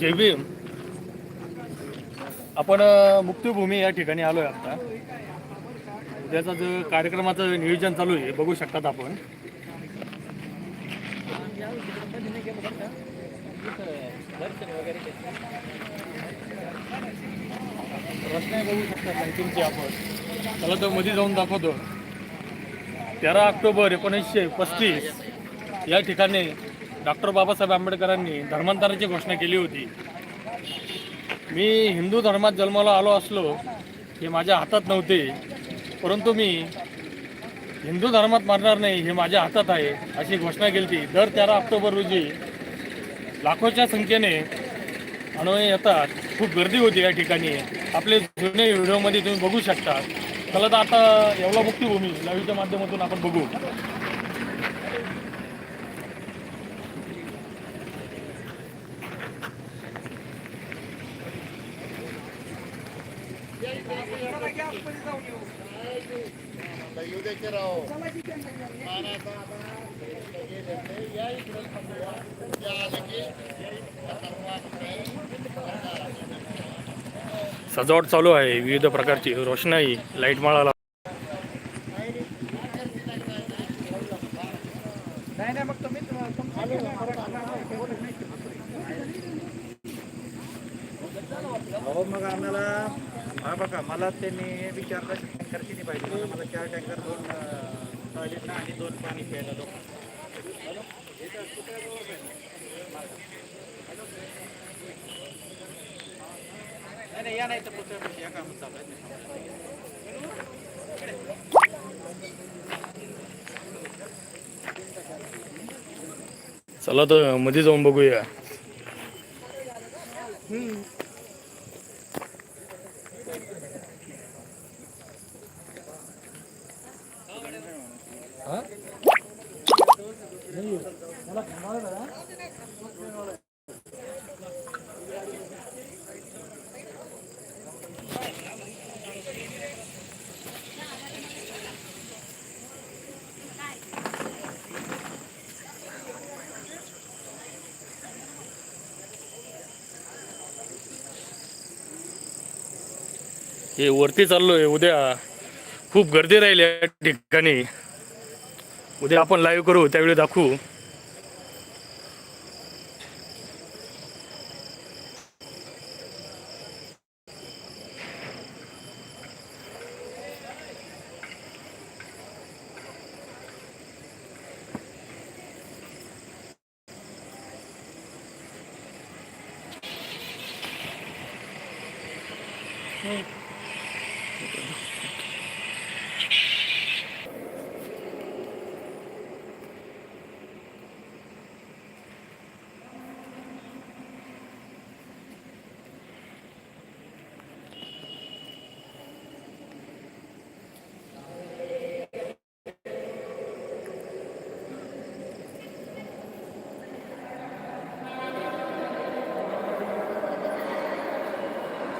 जय भीम आपण मुक्तभूमी मुक्तिभूमी या ठिकाणी आलो आहे आता. उद्याचा जो कार्यक्रमाचं नियोजन चालू आहे बघू शकतात आपण. रचना बघू शकतात आणखीनची आपण. त्याला तो मध्ये जाऊन दाखवतो. तेरा ऑक्टोबर एकोणीसशे पस्तीस या ठिकाणी डॉक्टर बाबासाहेब आंबेडकरांनी धर्मांतराची घोषणा केली होती. मी हिंदू धर्मात जन्माला आलो असलो हे माझ्या हातात नव्हते परंतु मी हिंदू धर्मात मारणार नाही हे माझ्या हातात आहे अशी घोषणा केली होती. दर तेरा ऑक्टोबर रोजी लाखोच्या संख्येने अनुयायी येतात. खूप गर्दी होती या ठिकाणी. आपले जुने व्हिडिओमध्ये तुम्ही बघू शकता. चला तर आता एवढा मुक्तीभूमी लाईव्हच्या माध्यमातून आपण बघू. सजावट चालू आहे विविध प्रकारची. रोषणाई लाइट माळाला. हो मग आम्हाला हा बघा मला त्यांनी विचारलं टँकर किती पाहिजे? मला मला चार टँकर दोन टॉयलेटला आणि दोन पाणी प्यायला दोन नाही नाही या नाही तर पुढच्या या कामात चालू आहे चला तर मध्ये जाऊन बघूया. हे वरती चाललोय उद्या खूप गर्दी राहिली या ठिकाणी. उद्या आपण लाईव्ह करू त्यावेळी दाखवू.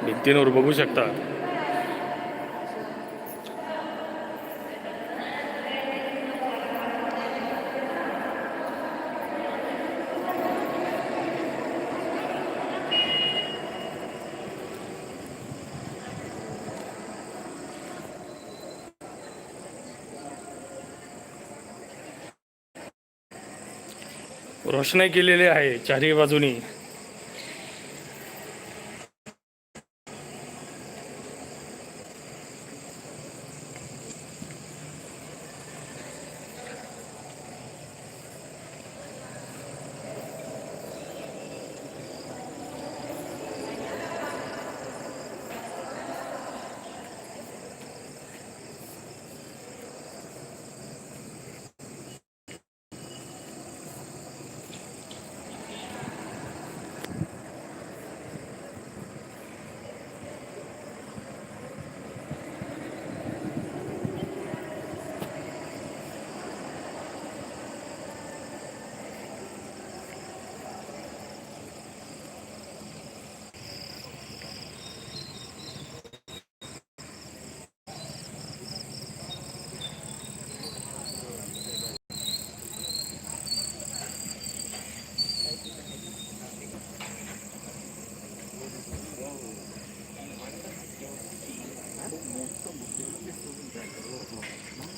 भिंतींवर बघू शकता. रोषणाई केलेली आहे चारही बाजूनी.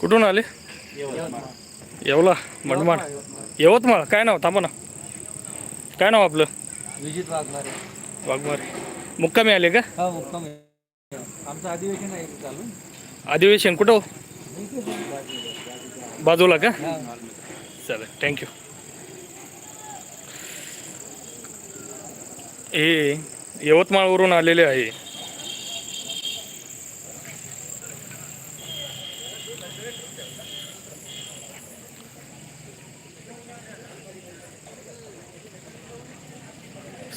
कुठून आले? येवला मनमाड यवतमाळ काय नाव? थांबा ना. काय नाव आपलं? विजित वाघमारे. वाघमारे. मुक्कामी आले का? हा मुक्काम. आमचं अधिवेशन आहे चालू. अधिवेशन कुठं हो? बाजूला का? चालेल थँक्यू हे यवतमाळवरून आलेले आहे.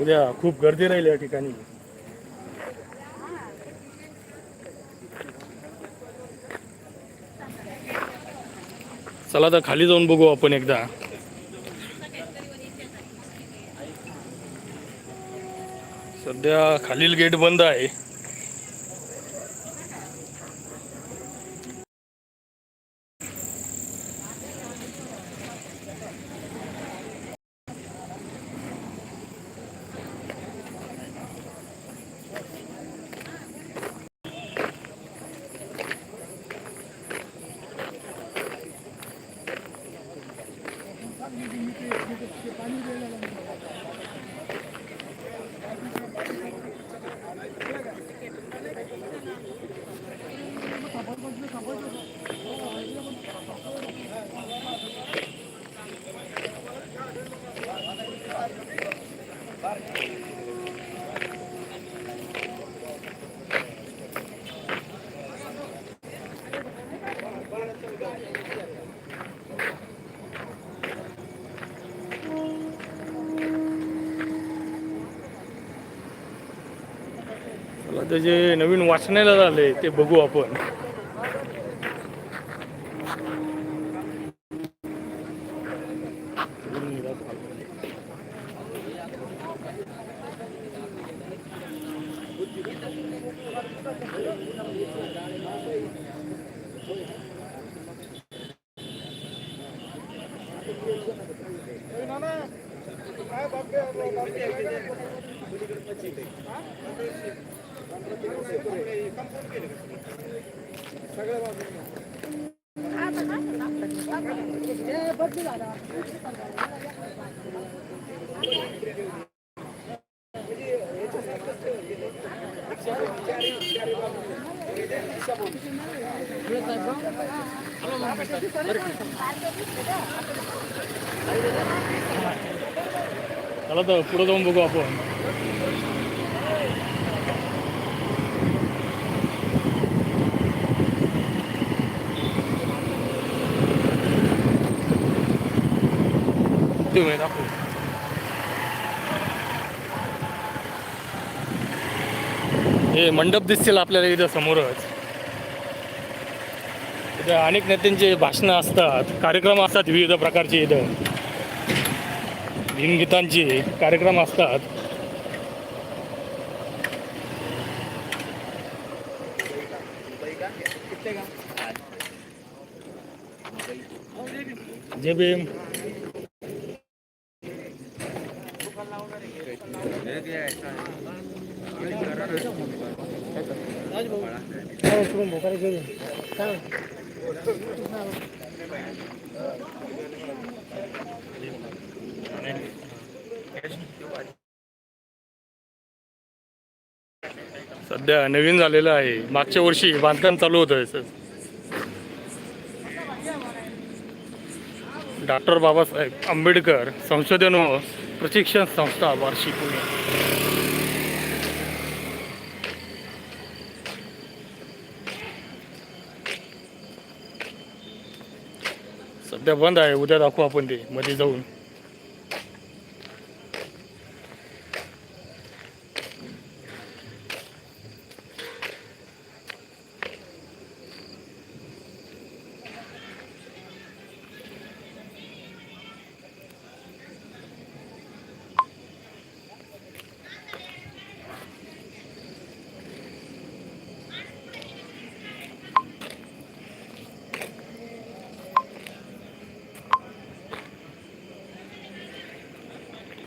उद्या खूप गर्दी राहील या ठिकाणी. चला तर खाली जाऊन बघू आपण एकदा. सध्या खालील गेट बंद आहे. जे नवीन वाचनालय झाले ते बघू आपण. सगळ्या चला तर पुढं जाऊन बघू आपण. तुम्ही दाखवू. हे मंडप दिसतील आपल्याला इथं समोरच. इथं अनेक नेत्यांचे भाषणं असतात कार्यक्रम असतात विविध प्रकारचे इथं भीमगीतांचे कार्यक्रम असतात जय भीम सध्या नवीन झालेलं आहे. मागच्या वर्षी बांधकाम चालू होतं सर. डॉक्टर बाबासाहेब आंबेडकर संशोधन व प्रशिक्षण संस्था वार्षिक पुणे. सध्या बंद आहे उद्या दाखवू आपण ते मध्ये जाऊन